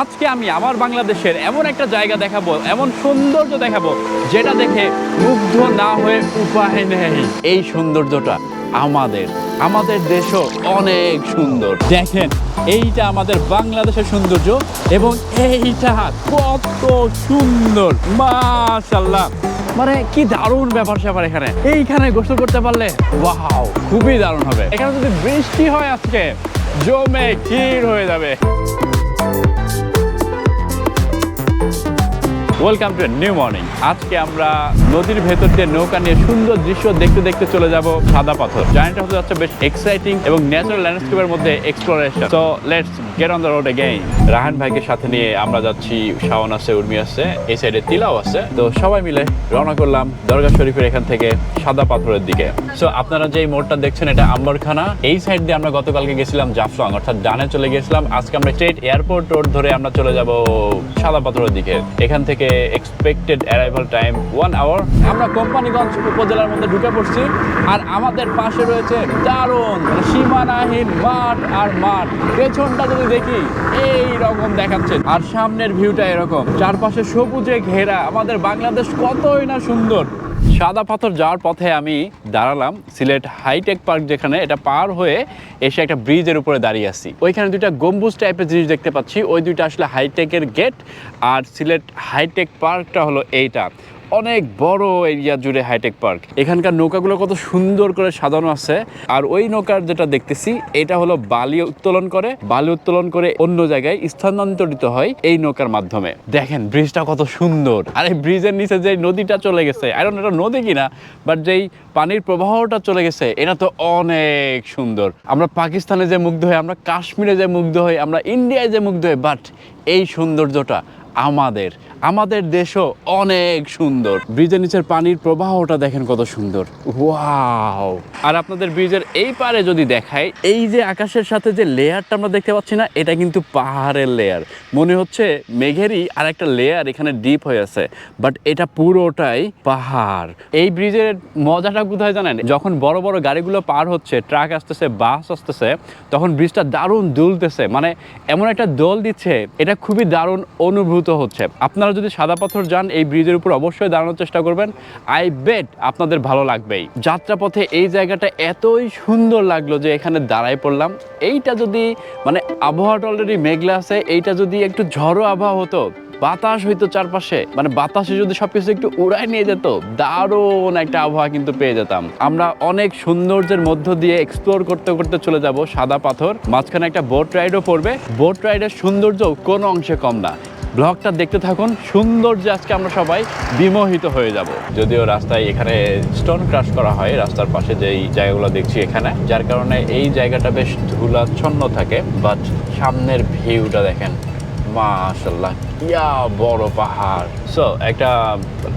আজকে আমি আমার বাংলাদেশের এমন একটা জায়গা দেখাবো, এমন সৌন্দর্য দেখাবো, যেটা দেখে মুগ্ধ না হয়ে উপায় নেই। এই সৌন্দর্যটা আমাদের আমাদের দেশও অনেক সুন্দর। দেখেন, এইটা আমাদের বাংলাদেশের সৌন্দর্য এবং এইটা কত সুন্দর। মাশাল্লাহ মানে কি দারুণ ব্যাপার স্যাপার এখানে। এইখানে গোসল করতে পারলে, ওয়াও, খুবই দারুণ হবে। এখানে যদি বৃষ্টি হয় আজকে, জমে ক্ষীর হয়ে যাবে। ওয়েলকাম টু নিউ মর্নিং আজকে আমরা নদীর ভেতর দিয়ে নৌকা নিয়ে সুন্দর দৃশ্য দেখতে দেখতে চলে যাব সাদা পাথর। জার্নিটা হতে যাচ্ছে বেশ এক্সাইটিং এবং ন্যাচারাল ল্যান্ডস্কেপের মধ্যে এক্সপ্লোরেশন তো let's get on the road again Rahan ভাইকে সাথে নিয়ে আমরা যাচ্ছি শাওন আছে, উর্মি আছে, এই সাইডে তিলাও আছে। তো সবাই মিলে রওনা করলাম দরগা শরীফের এখান থেকে সাদা পাথরের দিকে। সো আপনারা যে মোড়টা দেখছেন, এটা আম্বরখানা। এই সাইড দিয়ে আমরা গতকালকে গেছিলাম জাফলং, অর্থাৎ ডানে চলে গেছিলাম। আজকে আমরা স্ট্রেট এয়ারপোর্ট রোড ধরে আমরা চলে যাব সাদা পাথরের দিকে। এখান থেকে expected arrival time one hour আমরা কোম্পানিগঞ্জ উপজেলার মধ্যে ঢুকে পড়ছি, আর আমাদের পাশে রয়েছে দারুণ মানে সীমানাহীন মাঠ আর মাঠ। পেছনটা যদি দেখি এই রকম দেখাচ্ছে। আর সামনের ভিউটা এরকম। চারপাশে সবুজে ঘেরা। আমাদের বাংলাদেশ কতই না সুন্দর। সাদা পাথর যাওয়ার পথে আমি দাঁড়ালাম সিলেট হাইটেক পার্ক যেখানে এটা পার হয়ে এসে একটা ব্রিজের উপরে দাঁড়িয়ে আছি। ওইখানে দুইটা গম্বুজ টাইপের জিনিস দেখতে পাচ্ছি। ওই দুইটা আসলে হাইটেকের গেট আর সিলেট হাইটেক পার্কটা হলো এইটা। অনেক বড় এরিয়া জুড়ে হাইটেক পার্ক এখানকার নৌকাগুলো কত সুন্দর করে সাজানো আছে। আর ওই নৌকার যেটা দেখতেছি, এটা হলো বালি উত্তোলন করে। বালি উত্তোলন করে অন্য জায়গায় স্থানান্তরিত হয় এই নৌকার মাধ্যমে। দেখেন ব্রিজটা কত সুন্দর। আর এই ব্রিজের নিচে যে নদীটা চলে গেছে ডোন্ট এটা নদী কিনা বাট যেই পানির প্রবাহটা চলে গেছে, এটা তো অনেক সুন্দর। আমরা পাকিস্তানে যে মুগ্ধ হই, আমরা কাশ্মীরে যে মুগ্ধ হই, আমরা ইন্ডিয়ায় যে মুগ্ধ হই বাট এই সৌন্দর্যটা আমাদের আমাদের দেশও অনেক সুন্দর। ব্রিজের নিচের পানির প্রবাহটা দেখেন কত সুন্দর। ওয়াও! আর আপনাদের ব্রিজের এই পারে যদি দেখাই, এই যে আকাশের সাথে যে লেয়ারটা আমরা দেখতে পাচ্ছি না, এটা কিন্তু পাহাড়ের লেয়ার। মনে হচ্ছে মেঘেরই আর একটা লেয়ার এখানে ডিপ হয়ে আছে, বাট এটা পুরোটাই পাহাড়। এই ব্রিজের মজাটা কোথায় জানেন? যখন বড় বড় গাড়িগুলো পার হচ্ছে, ট্রাক আসতেছে, বাস আসতেছে, তখন ব্রিজটা দারুণ দুলতেছে। মানে এমন একটা দোল দিচ্ছে, এটা খুবই দারুণ অনুভূত। হচ্ছে। আপনারা যদি সাদা পাথর যান, এই ব্রিজের উপর অবশ্যই দাঁড়ানোর চেষ্টা করবেন। আই বেট আপনাদের ভালো লাগবেই। যাত্রাপথে এই জায়গাটা এতই সুন্দর লাগল যে এখানে দাঁড়াই পড়লাম। এইটা যদি মানে আবহাওয়াটা অলরেডি মেঘলা আছে, এইটা যদি একটু ঝড়ো আবহাওয়া হতো, বাতাস হইতো চারপাশে মানে বাতাসে যদি সবকিছু একটু উড়ায় নিয়ে যেত, দারুণ একটা আবহাওয়া কিন্তু পেয়ে যেতাম। আমরা অনেক সৌন্দর্যের মধ্য দিয়ে এক্সপ্লোর করতে করতে চলে যাব সাদা পাথর। মাঝখানে একটা বোট রাইডও পড়বে। বোট রাইডের সৌন্দর্য কোনো অংশে কম না। ব্লগটা দেখতে থাকুন। সৌন্দর্যে আজকে আমরা সবাই বিমোহিত হয়ে যাব। যদিও রাস্তায় এখানে স্টোন ক্রাশ করা হয়, রাস্তার পাশে যেই জায়গাগুলো দেখছি এখানে, যার কারণে এই জায়গাটা বেশ ধুলাচ্ছন্ন থাকে বাট সামনের ভিউটা দেখেন মাশাল্লাহ ইয়া বড় পাহাড়। সো একটা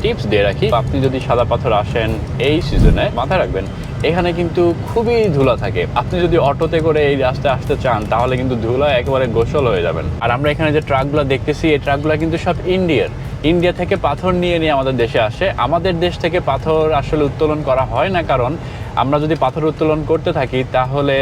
টিপস দিয়ে রাখি, আপনি যদি সাদা পাথর আসেন এই সিজনে মাথায় রাখবেন এখানে কিন্তু খুবই ধুলা থাকে। আপনি যদি অটোতে করে এই রাস্তায় আসতে চান, তাহলে কিন্তু ধুলা একেবারে গোসল হয়ে যাবেন। আর আমরা এখানে যে ট্রাকগুলো দেখতেছি, এই ট্রাকগুলো কিন্তু সব ইন্ডিয়ার। ইন্ডিয়া থেকে পাথর নিয়ে নিয়ে আমাদের দেশে আসে। আমাদের দেশ থেকে পাথর আসলে উত্তোলন করা হয় না, কারণ আমরা যদি পাথর উত্তোলন করতে থাকি, তাহলে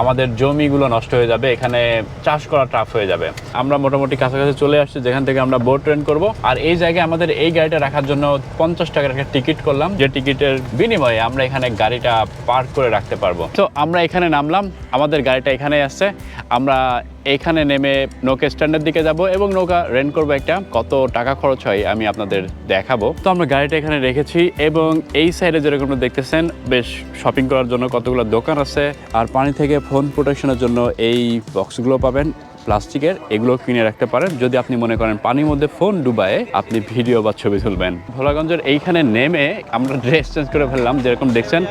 আমাদের জমিগুলো নষ্ট হয়ে যাবে, এখানে চাষ করা টাফ হয়ে যাবে। আমরা মোটামুটি কাছাকাছি চলে আসছি, যেখান থেকে আমরা বোট ট্রেন করব। আর এই জায়গায় আমাদের এই গাড়িটা রাখার জন্য পঞ্চাশ টাকার একটা টিকিট করলাম, যে টিকিটের বিনিময়ে আমরা এখানে গাড়িটা পার্ক করে রাখতে পারব। তো আমরা এখানে নামলাম, আমাদের গাড়িটা এখানে আসছে। আমরা এখানে নেমে নৌকা স্ট্যান্ডের দিকে যাব এবং নৌকা রেন্ট করব একটা। কত টাকা খরচ হয় আমি আপনাদের দেখাবো। তো আমরা গাড়িটা এখানে রেখেছি এবং এই সাইডে যেরকম দেখতেছেন, বেশ শপিং করার জন্য কতগুলো দোকান আছে, আর পানি থেকে ফোন প্রোটেকশনের জন্য এই বক্সগুলো পাবেন। প্লাস্টিকের, এগুলো কিনে রাখতে পারেন। যদি আপনি মনে করেন পানির মধ্যে ফোন ডুবায়ে, আপনি ভিডিও বা ছবি তুলবেন। ভোলাগঞ্জের এইখানে নেমে আমরা ড্রেস চেঞ্জ করে ফেললাম, যেরকম দেখছেন।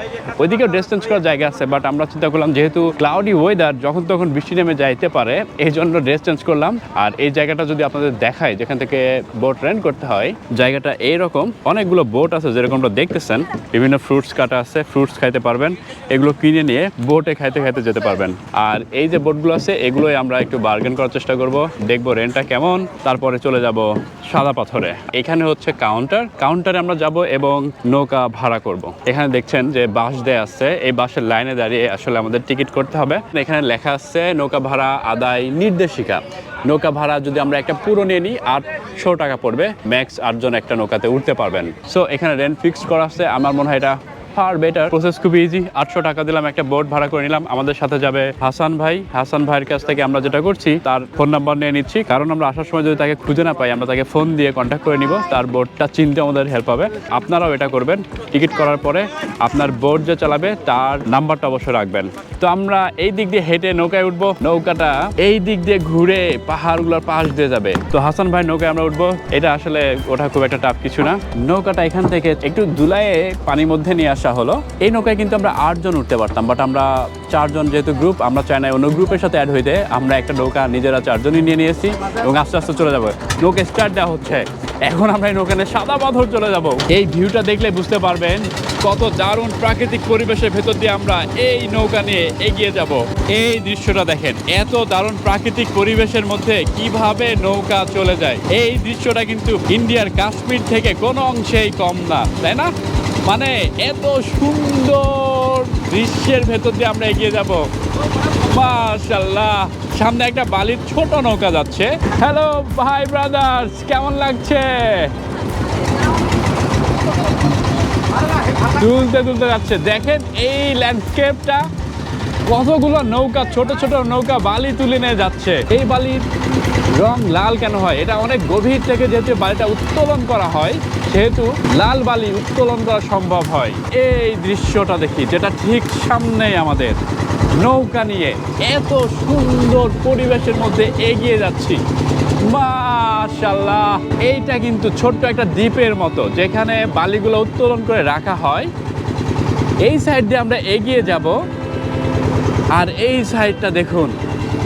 ওইদিকেও ড্রেস চেঞ্জ করার জায়গা আছে, বাট আমরা চিন্তা করলাম যেহেতু ক্লাউডি ওয়েদার যখন তখন বৃষ্টি নেমে যাইতে পারে এই জন্য ড্রেস চেঞ্জ করলাম। আর এই জায়গাটা যদি আপনাদের দেখায় যেখান থেকে বোট রেন্ট করতে হয়, জায়গাটা এইরকম। অনেকগুলো বোট আছে, যেরকমটা দেখতেছেন। বিভিন্ন ফ্রুটস কাটা আছে ফ্রুটস খাইতে পারবেন। এগুলো কিনে নিয়ে বোটে খাইতে খাইতে যেতে পারবেন। আর এই যে বোটগুলো আছে, এগুলোই আমরা একটু বার্গেন বার্গেন করার চেষ্টা করব, দেখব রেন্টটা কেমন, তারপরে চলে যাব সাদা পাথরে। এখানে হচ্ছে কাউন্টার কাউন্টারে আমরা যাব এবং নৌকা ভাড়া করব। এখানে দেখছেন যে বাস দেয়া আছে, এই বাসের লাইনে দাঁড়িয়ে আসলে আমাদের টিকিট করতে হবে। এখানে লেখা আছে, নৌকা ভাড়া আদায় নির্দেশিকা। নৌকা ভাড়া যদি আমরা একটা পুরো নিয়ে নিই, আটশো টাকা পড়বে। ম্যাক্স আটজন একটা নৌকাতে উঠতে পারবেন। সো এখানে রেন্ট ফিক্সড করা আছে। আমার মনে হয় এটা ফার বেটার প্রসেস খুব ইজি আটশো টাকা দিলাম, একটা বোট ভাড়া করে নিলাম। আমাদের সাথে যাবে হাসান ভাই। হাসান ভাইয়ের কাছ থেকে আমরা যেটা করছি, তার ফোন নাম্বার নিয়ে নিচ্ছি। কারণ আমরা আসার সময় যদি তাকে খুঁজে না পাই, আমরা তাকে ফোন দিয়ে কন্ট্যাক্ট করে নিব। তার বোটটা চিনতে আমাদের হেল্প হবে। আপনারাও এটা করবেন। টিকিট করার পরে আপনার বোট যে চালাবে, তার নাম্বারটা অবশ্যই রাখবেন। তো আমরা এই দিক দিয়ে হেঁটে নৌকায় উঠবো। নৌকাটা এই দিক দিয়ে ঘুরে পাহাড়গুলোর পাশ দিয়ে যাবে। তো হাসান ভাই, নৌকায় আমরা উঠবো। এটা আসলে ওঠা খুব একটা টাফ কিছু না। নৌকাটা এখান থেকে একটু দুলায়ে পানির মধ্যে নিয়ে আসা হলো, এই নৌকায় কিন্তু আমরা আটজন উঠতে পারতাম বাট আমরা চারজন যেহেতু গ্রুপ আমরা চাই না অন্য গ্রুপের সাথে অ্যাড হইতে আমরা একটা নৌকা নিজেরা চারজনই নিয়ে নিয়েছি এবং আস্তে আস্তে চলে যাব। নৌকা স্টার্ট দেওয়া হচ্ছে। এখন আমরা এই নৌকানে সাদা পাথর চলে যাব। এই ভিউটা দেখলে বুঝতে পারবেন কত দারুণ প্রাকৃতিক পরিবেশের ভেতর দিয়ে আমরা এই নৌকা নিয়ে এগিয়ে যাব। এই দৃশ্যটা দেখেন, এত দারুণ প্রাকৃতিক পরিবেশের মধ্যে কীভাবে নৌকা চলে যায়। এই দৃশ্যটা কিন্তু ইন্ডিয়ার কাশ্মীর থেকে কোনো অংশেই কম না, তাই না? মানে এত সুন্দর দৃশ্যের ভেতর দিয়ে আমরা এগিয়ে যাব। মাশাল্লাহ সামনে একটা বালির ছোট নৌকা যাচ্ছে। হ্যালো ভাই ব্রাদার্স কেমন লাগছে? তুলতে তুলতে যাচ্ছে। দেখেন এই ল্যান্ডস্কেপটা কতগুলো নৌকা, ছোট ছোট নৌকা বালি তুলে নিয়ে যাচ্ছে। এই বালির রং লাল কেন হয়? এটা অনেক গভীর থেকে যেহেতু বালিটা উত্তোলন করা হয়, সেহেতু লাল বালি উত্তোলন করা সম্ভব হয়। এই দৃশ্যটা দেখি, যেটা ঠিক সামনেই আমাদের। নৌকা নিয়ে এত সুন্দর পরিবেশের মধ্যে এগিয়ে যাচ্ছি। মাশাল্লাহ এইটা কিন্তু ছোট্ট একটা দ্বীপের মতো, যেখানে বালিগুলো উত্তোলন করে রাখা হয়। এই সাইড দিয়ে আমরা এগিয়ে যাব। আর এই সাইডটা দেখুন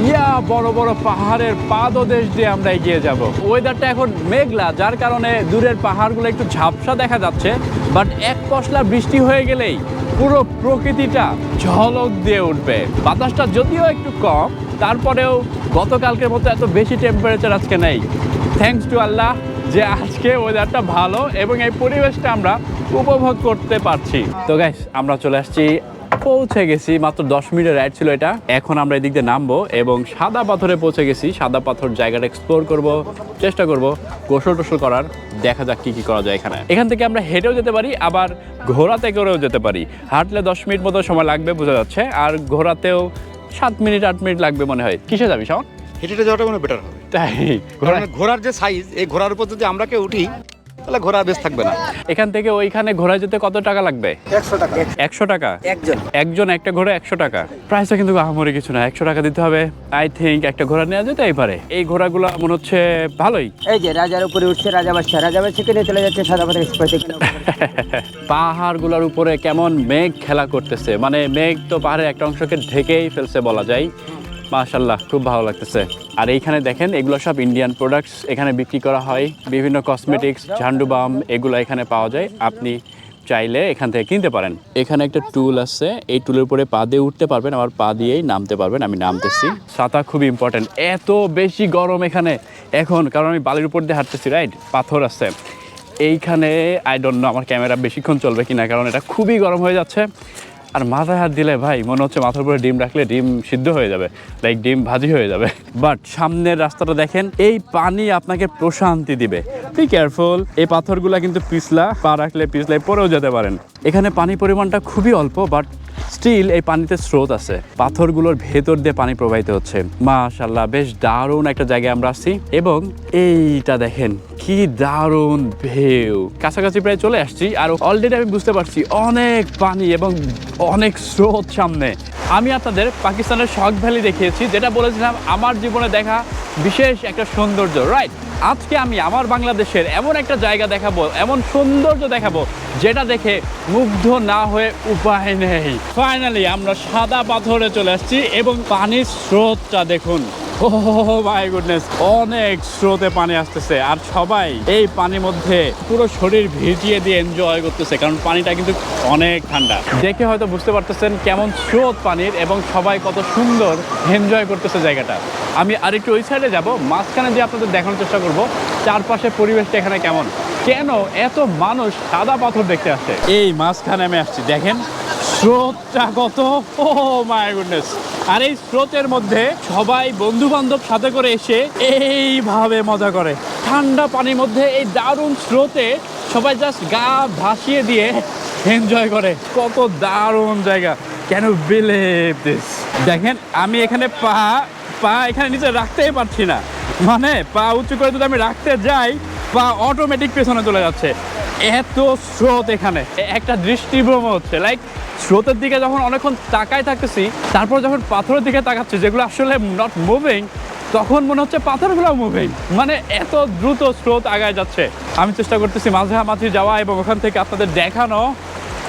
ইয়া, বড় বড় পাহাড়ের পাদদেশ দিয়ে আমরা এগিয়ে যাব। ওয়েদারটা এখন মেঘলা, যার কারণে দূরের পাহাড়গুলো একটু ঝাপসা দেখা যাচ্ছে বাট এক পশলা বৃষ্টি হয়ে গেলেই পুরো প্রকৃতিটা ঝলক দিয়ে উঠবে। বাতাসটা যদিও একটু কম, তারপরেও গতকালকের মতো এত বেশি টেম্পারেচার আজকে নেই। থ্যাঙ্কস টু আল্লাহ যে আজকে ওয়েদারটা ভালো এবং এই পরিবেশটা আমরা উপভোগ করতে পারছি। তো গাইস আমরা চলে আসছি পৌঁছে গেছি মাত্র দশ মিনিটের রাইড ছিল এটা। এখন আমরা এদিক দিয়ে নামবো এবং সাদা পাথরে পৌঁছে গেছি। সাদা পাথর জায়গাটা এক্সপ্লোর করব চেষ্টা করব গোসল টোসল করার। দেখা যাক কি কি করা যায় এখানে। এখান থেকে আমরা হেঁটেও যেতে পারি আবার ঘোড়াতে করেও যেতে পারি। হাঁটলে দশ মিনিট মতো সময় লাগবে বোঝা যাচ্ছে। আর ঘোড়াতেও সাত মিনিট আট মিনিট লাগবে মনে হয়। কিসে যাবি শাওন হেঁটে যাওয়াটা মনে বেটার হবে। তাই। ঘোড়ার যে সাইজ এই ঘোড়ার উপর যদি আমরা কেউ উঠি তাহলে ঘোড়া বেশ থাকবে না। এখান থেকে ওইখানে ঘোড়া যেতে কত টাকা লাগবে? একশো টাকা। একশো টাকা? একজন। একজন একটা ঘোড়া একশো টাকা। প্রাইসটা কিন্তু আহামরি কিছু না একশো টাকা দিতে হবে। আই থিঙ্ক একটা ঘোড়া নেওয়া যেতেই পারে। এই ঘোড়াগুলো মনে হচ্ছে ভালোই। এই যে রাজার উপরে উঠছে রাজা বাচ্চা রাজা বাচ্চা কিনে চলে যাচ্ছে সাদা এক্সপ্রেস পাহাড়গুলোর উপরে কেমন মেঘ খেলা করতেছে। মানে মেঘ তো পাহাড়ের একটা অংশকে ঢেকেই ফেলছে বলা যায়। মাশাল্লাহ খুব ভালো লাগতেছে। আর এইখানে দেখেন, এগুলো সব ইন্ডিয়ান প্রোডাক্টস এখানে বিক্রি করা হয়। বিভিন্ন কসমেটিক্স ঝান্ডু বাম, এগুলো এখানে পাওয়া যায়। আপনি চাইলে এখান থেকে কিনতে পারেন। এখানে একটা টুল আছে, এই টুলের উপরে পা দিয়ে উঠতে পারবেন, আবার পা দিয়েই নামতে পারবেন, আমি নামতেছি। ছাতা খুব ইম্পর্টেন্ট এত বেশি গরম এখানে এখন, কারণ আমি বালির উপর দিয়ে হাঁটতেছি রাইট পাথর আছে। এইখানে আই ডোন্ট নো আমার ক্যামেরা বেশিক্ষণ চলবে কিনা, কারণ এটা খুবই গরম হয়ে যাচ্ছে। আর মাথায় হাত দিলে ভাই, মনে হচ্ছে মাথার উপরে ডিম রাখলে ডিম সিদ্ধ হয়ে যাবে লাইক ডিম ভাজি হয়ে যাবে। বাট সামনের রাস্তাটা দেখেন, এই পানি আপনাকে প্রশান্তি দিবে। বি কেয়ারফুল এই পাথরগুলা কিন্তু পিছলা, পা রাখলে পিছলে পরেও যেতে পারেন। এখানে পানি পরিমাণটা খুবই অল্প বাট স্টিল এই পানিতে স্রোত আছে। পাথরগুলোর ভেতর দিয়ে পানি প্রবাহিত হচ্ছে। মাশাল্লাহ বেশ দারুণ একটা জায়গায় আমরা আসছি। এবং এইটা দেখেন, কি দারুণ ভেউ কাছাকাছি প্রায় চলে আসছি আর অলরেডি আমি বুঝতে পারছি অনেক পানি এবং অনেক স্রোত সামনে। আমি আপনাদের পাকিস্তানের শখ ভ্যালি দেখিয়েছি, যেটা বলেছিলাম, আমার জীবনে দেখা বিশেষ একটা সৌন্দর্য রাইট আজকে আমি আমার বাংলাদেশের এমন একটা জায়গা দেখাবো, এমন সৌন্দর্য দেখাবো, যেটা দেখে মুগ্ধ না হয়ে উপায় নেই। ফাইনালি আমরা সাদা পাথরে চলে আসছি এবং পানির স্রোতটা দেখুন। ও গুডনেস অনেক স্রোতে পানি আসতেছে আর সবাই এই পানির মধ্যে পুরো শরীর ভিজিয়ে দিয়ে এনজয় করতেছে, কারণ পানিটা কিন্তু অনেক ঠান্ডা। দেখে হয়তো বুঝতে পারতেছেন কেমন স্রোত পানির এবং সবাই কত সুন্দর এনজয় করতেছে জায়গাটা। আমি আরেকটু ওই সাইডে যাব, মাঝখানে দিয়ে আপনাদের দেখানোর চেষ্টা করব, চারপাশের পরিবেশটা এখানে কেমন? কেন এত মানুষ সাদা পাথর দেখতে আসছে এই মাঝখানে আমি আসছি, দেখেন, স্রোতটা কত ও মাই গুডনেস আর এই স্রোতের মধ্যে সবাই বন্ধু বান্ধব সাথে করে এসে এইভাবে মজা করে। ঠান্ডা পানির মধ্যে এই দারুণ স্রোতে সবাই জাস্ট গা ভাসিয়ে দিয়ে এনজয় করে। কত দারুণ জায়গা। কেন বিলিভ দিস দেখেন, আমি এখানে পা পা এখানে নিচে রাখতেই পারছি না। মানে পা উঁচু করে যদি আমি রাখতে যাই, পা অটোমেটিক পেছনে চলে যাচ্ছে। এত স্রোত এখানে। একটা দৃষ্টিভ্রম হচ্ছে। লাইক স্রোতের দিকে যখন অনেকক্ষণ তাকায় থাকতেছি, তারপর যখন পাথরের দিকে তাকাচ্ছি, যেগুলো আসলে নট মুভিং তখন মনে হচ্ছে পাথরগুলো মুভিং মানে এত দ্রুত স্রোত আগায় যাচ্ছে। আমি চেষ্টা করতেছি মাঝামাঝি যাওয়া এবং ওখান থেকে আপনাদের দেখানো।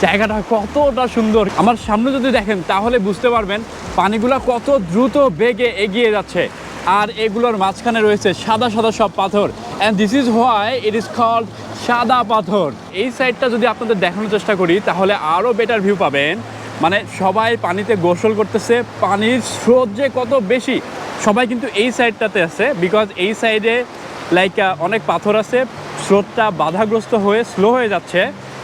জায়গাটা কতটা সুন্দর। আমার সামনে যদি দেখেন, তাহলে বুঝতে পারবেন পানিগুলো কত দ্রুত বেগে এগিয়ে যাচ্ছে। আর এগুলোর মাঝখানে রয়েছে সাদা সাদা সব পাথর। And this is why it is called সাদা পাথর। এই সাইডটা যদি আপনাদের দেখানোর চেষ্টা করি, তাহলে আরও বেটার ভিউ পাবেন। মানে সবাই পানিতে গোসল করতেছে, পানির স্রোত যে কত বেশি, সবাই কিন্তু এই সাইডটাতে আছে। বিকজ এই সাইডে লাইক অনেক পাথর আছে, স্রোতটা বাধাগ্রস্ত হয়ে স্লো হয়ে যাচ্ছে।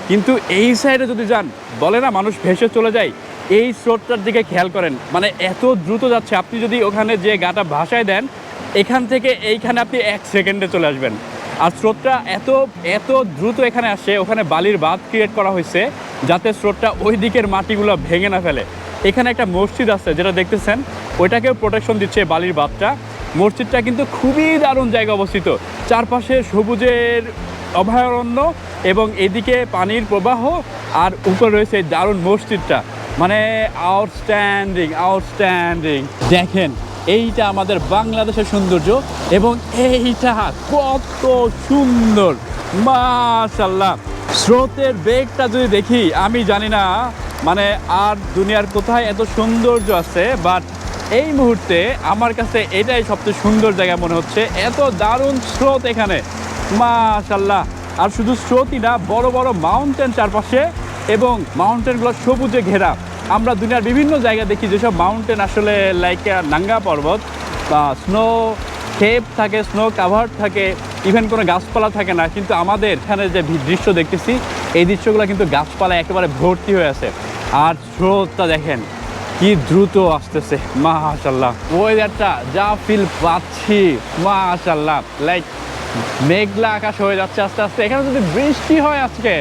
কিন্তু এই সাইডে যদি যান, বলে না মানুষ ভেসে চলে যায়, এই স্রোতটার দিকে খেয়াল করেন। মানে এত দ্রুত যাচ্ছে, আপনি যদি ওখানে যে গাটা ভাসায় দেন, এখান থেকে এইখানে আপনি এক সেকেন্ডে চলে আসবেন। আর স্রোতটা এত এত দ্রুত এখানে আসে, ওখানে বালির বাঁধ ক্রিয়েট করা হয়েছে, যাতে স্রোতটা ওই দিকের মাটিগুলো ভেঙে না ফেলে। এখানে একটা মসজিদ আছে, যেটা দেখতেছেন, ওইটাকেও প্রোটেকশন দিচ্ছে বালির বাঁধটা। মসজিদটা কিন্তু খুবই দারুণ জায়গা অবস্থিত। চারপাশে সবুজের অভয়ারণ্য এবং এদিকে পানির প্রবাহ আর উপরে রয়েছে দারুণ মসজিদটা। মানে আউটস্ট্যান্ডিং আউটস্ট্যান্ডিং দেখেন, এইটা আমাদের বাংলাদেশের সৌন্দর্য এবং এইটা কত সুন্দর। মাশাল্লাহ স্রোতের বেগটা যদি দেখি, আমি জানি না মানে আর দুনিয়ার কোথায় এত সৌন্দর্য আছে বাট এই মুহূর্তে আমার কাছে এটাই সবচেয়ে সুন্দর জায়গা মনে হচ্ছে। এত দারুণ স্রোত এখানে। মাশাল্লাহ আর শুধু স্রোতই না, বড় বড় মাউন্টেন চারপাশে এবং মাউন্টেনগুলো সবুজে ঘেরা। আমরা দুনিয়ার বিভিন্ন জায়গা দেখি যেসব মাউন্টেন আসলে লাইক নাঙ্গা পর্বত বা স্নো কেপ থাকে স্নো কাভার থাকে ইভেন কোনো গাছপালা থাকে না। কিন্তু আমাদের এখানে যে দৃশ্য দেখতেছি, এই দৃশ্যগুলো কিন্তু গাছপালা একেবারে ভর্তি হয়ে আছে। আর স্রোতটা দেখেন, কি দ্রুত আসতেছে মাশাল্লাহ ওয়েদারটা যা ফিল পাচ্ছি মাশাল্লাহ লাইক মেঘলা আকাশ হয়ে যাচ্ছে আস্তে আস্তে। এখানে যদি বৃষ্টি হয় আজকে,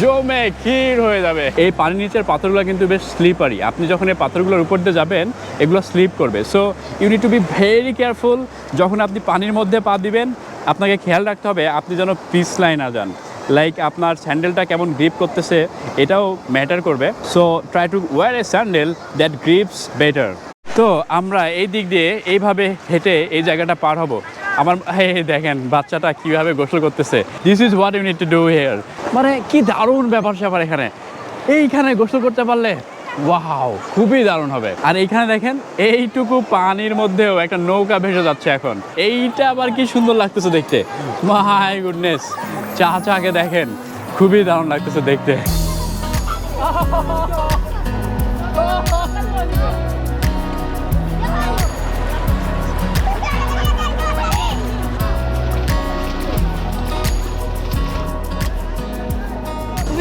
জমে ক্ষীর হয়ে যাবে। এই পানির নিচের পাথরগুলো কিন্তু বেশ স্লিপারি আপনি যখন এই পাথরগুলোর উপর দিয়ে যাবেন, এগুলো স্লিপ করবে। So you need to be very careful যখন আপনি পানির মধ্যে পা দিবেন, আপনাকে খেয়াল রাখতে হবে আপনি যেন পিস লাইন না যান। লাইক আপনার স্যান্ডেলটা কেমন গ্রিপ করতেছে, এটাও ম্যাটার করবে। So try to wear a sandal that grips better তো আমরা এই দিক দিয়ে এইভাবে হেঁটে এই জায়গাটা পার হব। আমার এই দেখেন বাচ্চাটা কীভাবে গোসল করতেছে। This is what you need to do here মানে কি দারুণ ব্যাপার স্যাপার এখানে। এইখানে গোসল করতে পারলে ওয়াও খুবই দারুণ হবে। আর এইখানে দেখেন এইটুকু পানির মধ্যেও একটা নৌকা ভেসে যাচ্ছে এখন। এইটা আবার কি সুন্দর লাগতেছে দেখতে। মাই গুডনেস চা চাকে দেখেন খুবই দারুণ লাগতেছে দেখতে।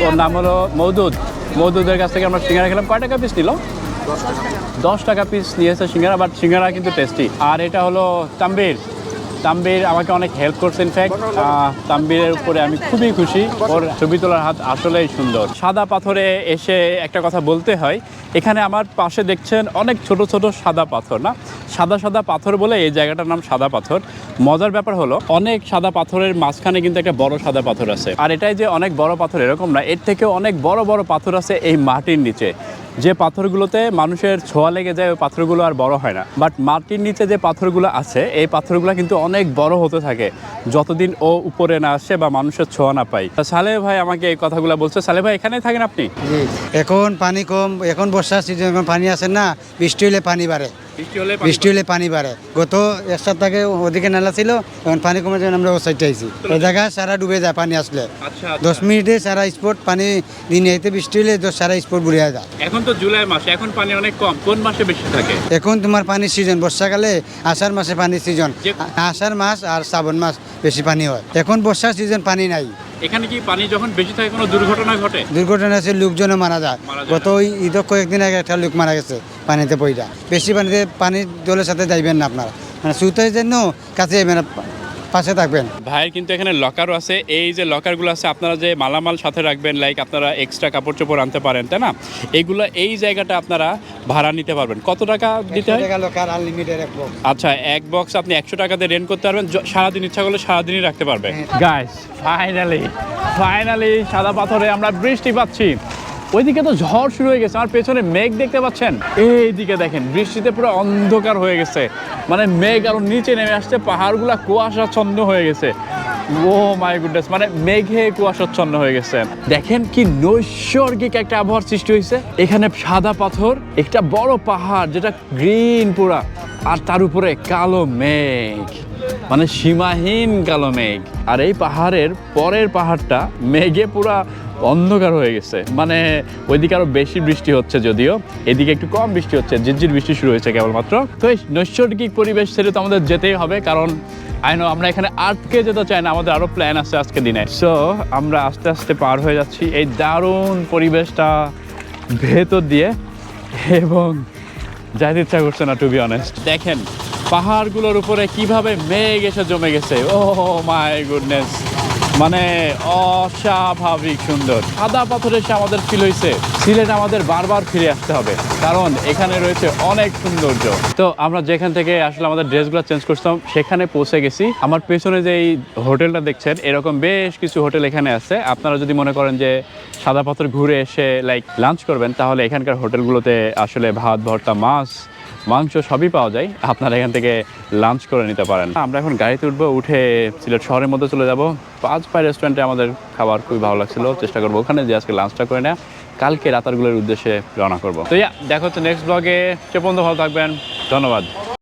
ওর নাম হলো মৌদুদ। মৌদুদের কাছ থেকে আমরা সিঙ্গারা খেলাম। কয় টাকা পিস নিল? দশ টাকা পিস নিয়েছে সিঙ্গারা বাট সিঙ্গারা কিন্তু টেস্টি আর এটা হলো তাম্বির। তাম্বির আমাকে অনেক হেল্প করছে ইনফ্যাক্ট তাম্বিরের উপরে আমি খুবই খুশি। ওর ছবি তোলার হাত আসলেই সুন্দর। সাদা পাথরে এসে একটা কথা বলতে হয়, এখানে আমার পাশে দেখছেন অনেক ছোট ছোট সাদা পাথর, না? সাদা সাদা পাথর বলে এই জায়গাটার নাম সাদা পাথর। মজার ব্যাপার হলো, অনেক সাদা পাথরের মাঝখানে কিন্তু একটা বড় সাদা পাথর আছে। আর এটাই যে অনেক বড় পাথর এরকম না, এর থেকেও অনেক বড় বড় পাথর আছে এই মাটির নিচে। যে পাথরগুলোতে মানুষের ছোঁয়া লেগে যায়, ওই পাথরগুলো আর বড় হয় না। বাট মাটির নিচে যে পাথরগুলো আছে, এই পাথরগুলো কিন্তু অনেক বড় হতে থাকে। যতদিন ও উপরে না আসে বা মানুষের ছোঁয়া না তা সালে ভাই আমাকে এই কথাগুলো বলছে। সালে ভাই, এখানেই থাকেন আপনি? এখন পানি কম, এখন বর্ষা সিজন পানি আসে না, বৃষ্টি হলে পানি বাড়ে। বৃষ্টি হলে পানি বাড়ে। গত এক সপ্তাহে ওদিকে নালা ছিল এখন পানি কমে যাবে আমরা ও সাইডে আইছি। এই জায়গা সারা ডুবে যায় পানি আসলে। আচ্ছা দশ মিনিটে সারা স্পট পানি দিনে এতে বৃষ্টি হলে সারা স্পট বুড়িয়ে যায়। এখন তো জুলাই মাস এখন পানি অনেক কম। কোন মাসে বেশি থাকে? এখন তোমার পানির সিজন বর্ষাকালে আষাঢ় মাসে পানির সিজন আষাঢ় মাস আর শ্রাবণ মাস বেশি পানি হয়। এখন বর্ষার সিজন পানি নাই। এখানে কি পানি যখন বেশি থাকে কোনো দুর্ঘটনা ঘটে? দুর্ঘটনা আছে লোকজনও মারা যায়। গত ঈদ কয়েকদিন আগে একটা লোক মারা গেছে পানিতে পড়ে বেশি পানিতে পানির জলের সাথে যাইবেন না আপনারা। মানে সুতের জন্য কাছে যাইবেন না, পা- পাশে থাকবেন। ভাইয়ের কিন্তু এখানে লকারও আছে। এই যে লকারগুলো আছে আপনারা যে মালামাল সাথে রাখবেন লাইক আপনারা এক্সট্রা কাপড় চোপড় আনতে পারেন তাই না? এইগুলো এই জায়গাটা আপনারা ভাড়া নিতে পারবেন। কত টাকা দিতে হয়? লোকার আনলিমিটেড এক box। আচ্ছা এক বক্স আপনি একশো টাকাতে রেন্ট করতে পারবেন। সারাদিন ইচ্ছা করলে সারাদিনই রাখতে পারবেন গাইস ফাইনালি ফাইনালি সাদা পাথরে আমরা বৃষ্টি পাচ্ছি। ওইদিকে তো ঝড় শুরু হয়ে গেছে, আর পেছনে মেঘ দেখতে পাচ্ছেন? এইদিকে দেখেন, বৃষ্টিতে পুরো অন্ধকার হয়ে গেছে। মানে মেঘ আরও নিচে নেমে আসছে, পাহাড়গুলা কুয়াশাচ্ছন্ন হয়ে গেছে। ও মাই গুডনেস মানে মেঘে কুয়াশাচ্ছন্ন হয়ে গেছে। দেখেন কি নৈসর্গিক একটা আবহাওয়ার সৃষ্টি হয়েছে। এখানে সাদা পাথর, একটা বড় পাহাড় যেটা গ্রিন পুরা, আর তার উপরে কালো মেঘ। মানে সীমাহীন কালো মেঘ। আর এই পাহাড়ের পরের পাহাড়টা মেঘে পুরা অন্ধকার হয়ে গেছে। মানে ওইদিকে আরও বেশি বৃষ্টি হচ্ছে যদিও, এদিকে একটু কম বৃষ্টি হচ্ছে, ঝিরঝির বৃষ্টি শুরু হয়েছে কেবলমাত্র। তো এই নৈসর্গিক পরিবেশ ছেড়ে তো আমাদের যেতেই হবে, কারণ আইনো আমরা এখানে আটকে যেতে চাই না, আমাদের আরও প্ল্যান আছে আজকে দিনে। সো আমরা আস্তে আস্তে পার হয়ে যাচ্ছি এই দারুণ পরিবেশটা ভেতর দিয়ে, এবং যাইতে ইচ্ছা করছে না টু বি অনেস্ট দেখেন, পাহাড়গুলোর উপরে কীভাবে মেঘ এসে জমে গেছে। ও মাই গুডনেস মানে অস্বাভাবিক সুন্দর। সাদা পাথর এসে আমাদের ফিল হয়েছে সিলেট আমাদের বারবার ফিরে আসতে হবে। কারণ এখানে রয়েছে অনেক সৌন্দর্য। তো আমরা যেখান থেকে আসলে আমাদের ড্রেসগুলো চেঞ্জ করতাম সেখানে পৌঁছে গেছি। আমার পেছনে যে এই হোটেলটা দেখছেন, এরকম বেশ কিছু হোটেল এখানে আছে। আপনারা যদি মনে করেন যে সাদা পাথর ঘুরে এসে লাইক লাঞ্চ করবেন, তাহলে এখানকার হোটেলগুলোতে আসলে ভাত, ভর্তা, মাছ মাংস সবই পাওয়া যায়। আপনারা এখান থেকে লাঞ্চ করে নিতে পারেন। আমরা এখন গাড়িতে উঠবো, উঠে সিলেট শহরের মধ্যে চলে যাব। পাঁচ পাই রেস্টুরেন্টে আমাদের খাবার খুবই ভালো লাগছিল, চেষ্টা করব ওখানে যে আজকে লাঞ্চটা করে নেয়। কালকে রাতারগুলোর উদ্দেশ্যে রওনা করব। তো ইয়া, দেখা হচ্ছে নেক্সট ব্লগে সে পর্যন্ত ভালো থাকবেন। ধন্যবাদ।